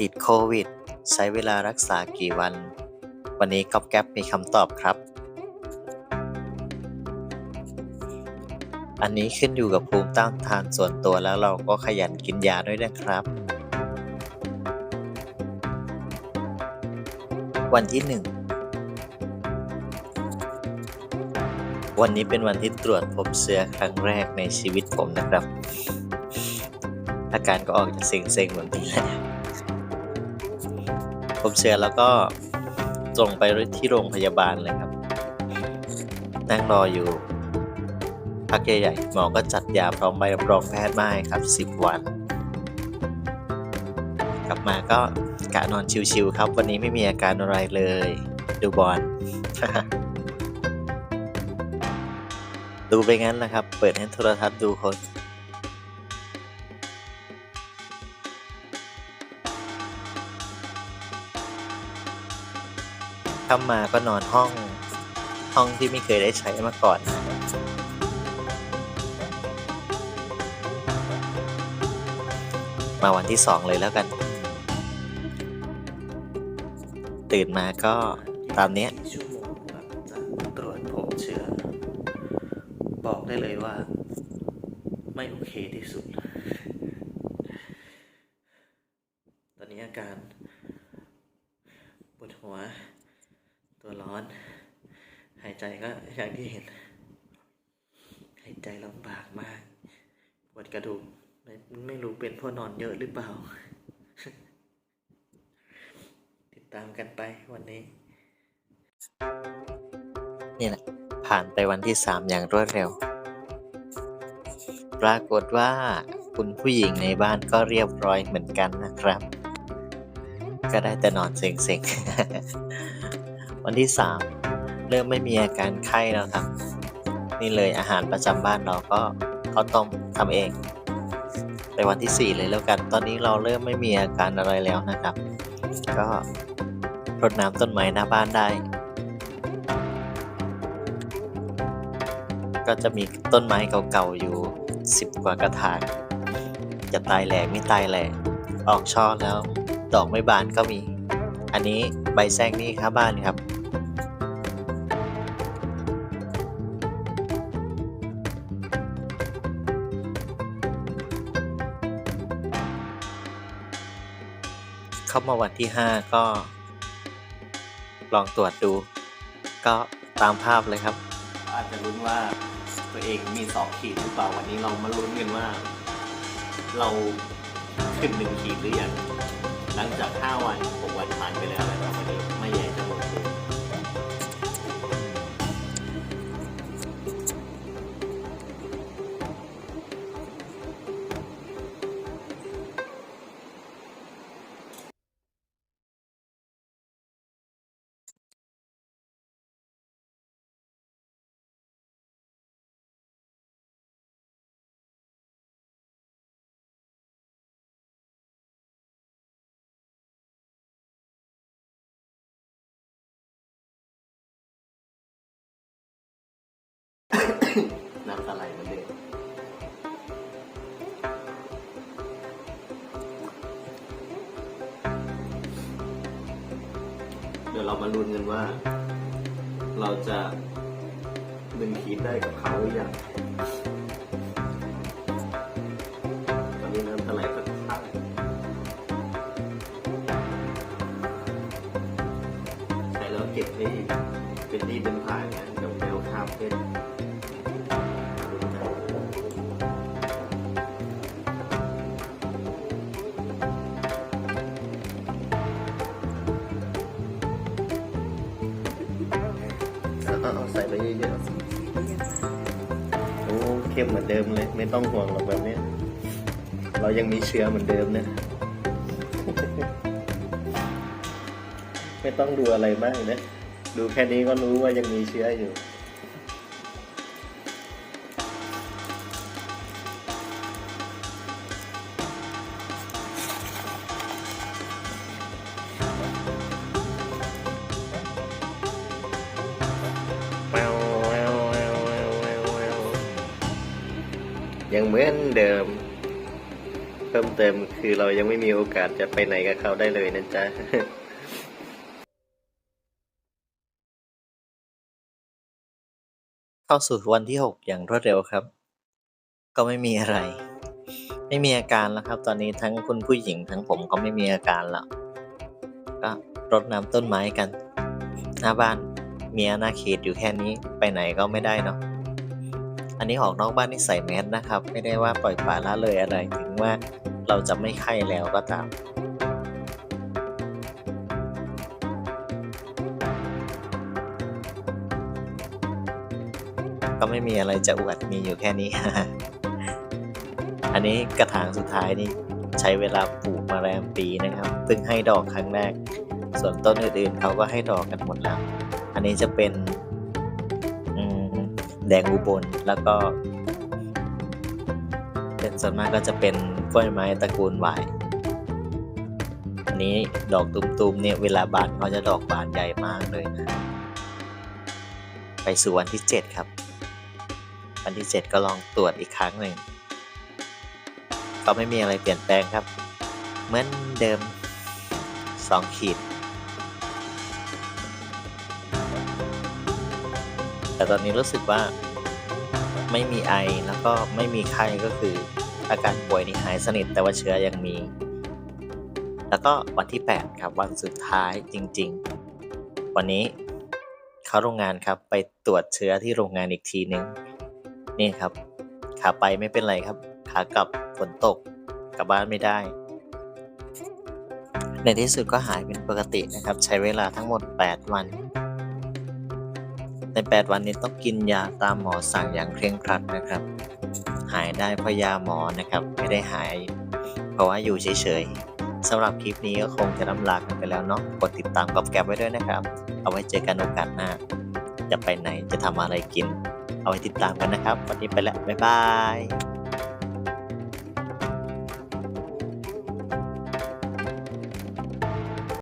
ติดโควิด ใช้เวลารักษากี่วัน วันนี้ก๊อปแก๊ปมีคำตอบครับ อันนี้ขึ้นอยู่กับภูมิต้านทานส่วนตัวแล้วเราก็ขยันกินยาด้วยนะครับ วันที่หนึ่งวันนี้เป็นวันที่ตรวจพบเชื้อครั้งแรกในชีวิตผมนะครับ อาการก็ออกจะเซ็งๆเหมือนนี้แห ละพบเชื้อแล้วก็ส่งไปที่โรงพยาบาลเลยครับ นั่งรออยู่พักใหญ่ๆหมอก็จัดยาพร้อมใบรับรองแพทย์มาให้ครับ 10 วัน กลับมาก็กะนอนชิวๆครับ วันนี้ไม่มีอาการอะไรเลย ดูบอลดูไปงั้นนะครับ เปิดให้โทรทัศน์ดูคน เข้ามาก็นอนห้องห้องที่ไม่เคยได้ใช้มาก่อนมาวันที่สองเลยแล้วกัน ตื่นมาก็ตามเนี้ยชั่วโมงหลังจากตรวจพบเชื้อ บอกได้เลยว่า ไม่โอเคที่สุด ตอนนี้อาการปวดหัว ตัวร้ อนหายใจก็อย่างที่เห็น หายใจลำบากมาก ปวดกระดูกไม่ไม่รู้เป็นเพราะนอนเยอะหรือเปล่า ติดตามกันไปวันนี้ นี่แหละผ่านไปวันที่สามอย่างรวดเร็ว ปรากฏว่าคุณผู้หญิงในบ้านก็เรียบร้อยเหมือนกันนะครับ ก็ได้แต่นอนเซ็งๆ วันที่สามเริ่มไม่มีอาการไข้แล้วครับ นี่เลยอาหารประจำบ้านเราก็ข้าวต้มทำเอง ไปวันที่สี่เลยแล้วกัน ตอนนี้เราเริ่มไม่มีอาการอะไรแล้วนะครับ ก็รดน้ำต้นไม้หน้าบ้านได้ ก็จะมีต้นไม้เก่าๆอยู่สิบกว่ากระถางจะตายแหล่ไม่ตายแหล่ออกช่อแล้ว ดอกไม่บานก็มี อันนี้ใบแซงนี่ครับบ้านครับ เข้ามาวันที่ 5 ก็ ลองตรวจดู ก็ตามภาพเลยครับ อาจจะรุ้นว่าตัวเองมีสองขีดหรือเปล่าวันนี้เรามาลุ้นกันว่า เราขึ้นหนึ่งขีดหรือยังหลังจากห้าวัน6วันผ่านไปแล้วนะครับวันนี้ น้ำตาไหลเหมือนเดิมเดี๋ยวเรามาลุ้นกันว่า เราจะดึงขีดได้กับเขาหรือยังตอนนี้น้ำตาไหลก็ทักใส่แล้วเก็บให้เป็นที่เป็นผ่านนะเดี๋ยวแมวคาบเพช เอาเอาใส่ไปเยอะๆโอ้เข้มเหมือนเดิมเลย ไม่ต้องห่วงหรอกแบบนี้ เรายังมีเชื้อเหมือนเดิมนะ ไม่ต้องดูอะไรมากนะ ดูแค่นี้ก็รู้ว่ายังมีเชื้ออยู่ ยังเหมือนเดิม เพิ่มเติมคือเรายังไม่มีโอกาสจะไปไหนกับเขาได้เลยนะจ๊ะเข้าสู่วันที่หกอย่างรวดเร็วครับ ก็ไม่มีอะไร ไม่มีอาการแล้วครับ ตอนนี้ทั้งคุณผู้หญิงทั้งผมก็ไม่มีอาการแล้วก็รดน้ำต้นไม้กัน หน้าบ้านมีอาณาเขตอยู่แค่นี้ไปไหนก็ไม่ได้เนาะ อันนี้ออกนอกบ้านนี่ใส่แมสนะครับ ไม่ได้ว่าปล่อยปละละเลยอะไรถึงว่าเราจะไม่ไข้แล้วก็ตามก็ไม่มีอะไรจะอวดมีอยู่แค่นี้ อันนี้กระถางสุดท้ายนี่ใช้เวลาปลูกมาแรมปีนะครับเพิ่งให้ดอกครั้งแรก ส่วนต้นอื่นๆเขาก็ให้ดอกกันหมดแล้ว อันนี้จะเป็น แดงอุบลแล้วก็ เป็นส่วนมากก็จะเป็นกล้วยไม้ตระกูลหวายอันนี้ดอกตุมๆเนี่ยเวลาบานเขาจะดอกบานใหญ่มากเลยนะ ไปสู่วันที่ 7 ครับ วันที่ 7 ก็ลองตรวจอีกครั้งหนึ่งก็ไม่มีอะไรเปลี่ยนแปลงครับ เหมือนเดิม 2 ขีด แต่ตอนนี้รู้สึกว่าไม่มีไอแล้วก็ไม่มีไข้ก็คือ อาการป่วยนี่หายสนิทแต่ว่าเชื้อยังมี แล้วก็วันที่ 8 ครับวันสุดท้ายจริง ๆ วันนี้เข้าโรงงานครับไปตรวจเชื้อที่โรงงานอีกทีหนึ่งนี่ครับ ขาไปไม่เป็นไรครับ ขากลับฝนตกกลับบ้านไม่ได้ ในที่สุดก็หายเป็นปกตินะครับ ใช้เวลาทั้งหมด 8 วัน ใน 8 วันนี้ต้องกินยาตามหมอสั่งอย่างเคร่งครัดนะครับ หายได้เพราะยาหมอนะครับ ไม่ได้หาย เพราะว่าอยู่เฉยๆสำหรับคลิปนี้ก็คงจะลำลากันไปแล้วเนาะกดติดตามกับแก๊บไว้ด้วยนะครับ เอาไว้เจอกันโอกาสหน้า จะไปไหนจะทำอะไรกิน เอาไว้ติดตามกันนะครับ วันนี้ไปแล้วบ๊ายบาย